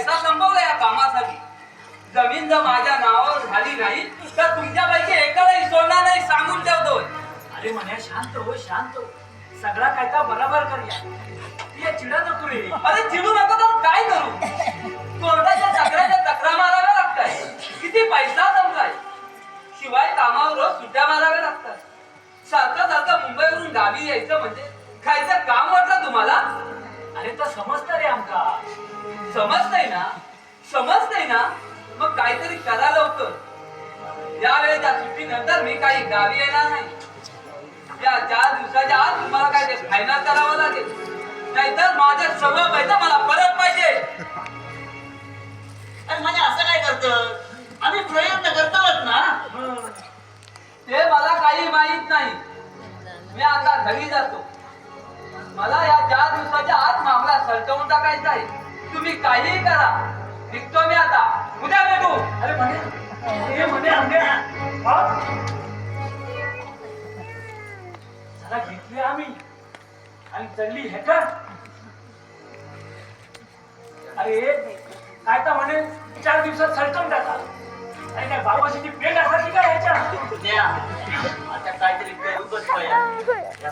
संभव या कामासाठी. जमीन जर माझ्या नावावर झाली नाही तर तुमच्यापैकी एकालाही सोडणार नाही सांगून ठेवतो. अरे म्हणे शांत हो शांत हो. सगळा काय का करूया. चिडा नको रे अरे चिडू नका तर काय करू? कोर्टाच्या चक्राच्या चक्रा माराव्या लागतात. किती पैसा जमलाय शिवाय कामावर रोज सुट्ट्या माराव्या लागतात. सारखं सारखं मुंबईवरून गावी यायचं म्हणजे खायचं काम वाटलं तुम्हाला? अरे तर समजतं समजतंय ना? समजतंय ना? मग काहीतरी करा लवकर. यावेळेच्या सुट्टीनंतर मी काही गावी येणार नाही. या चार दिवसाच्या आत तुम्हाला काय ते फायनल करावं लागेल. नाहीतर माझे सगळं पैसा मला परत पाहिजे. अरे म्हणजे असं काय करतं? आम्ही प्रयत्न करतोच ना. ते मला काही माहीत नाही. मी आता घरी जातो. मला या चार दिवसाच्या आत मामला सलटवून टाकायचा आहे. तुम्ही काहीही करा. निघतो मी आता. उद्या भेटू. अरे म्हणे. हे म्हणे आंबे जरा घेतली आम्ही. आणि चढली हे का अरे काय तर म्हणे चार दिवसात सलटून टाका अरे काय बाबाशी पेट असायची का ह्याच्या आता काहीतरी करू पाहिजे या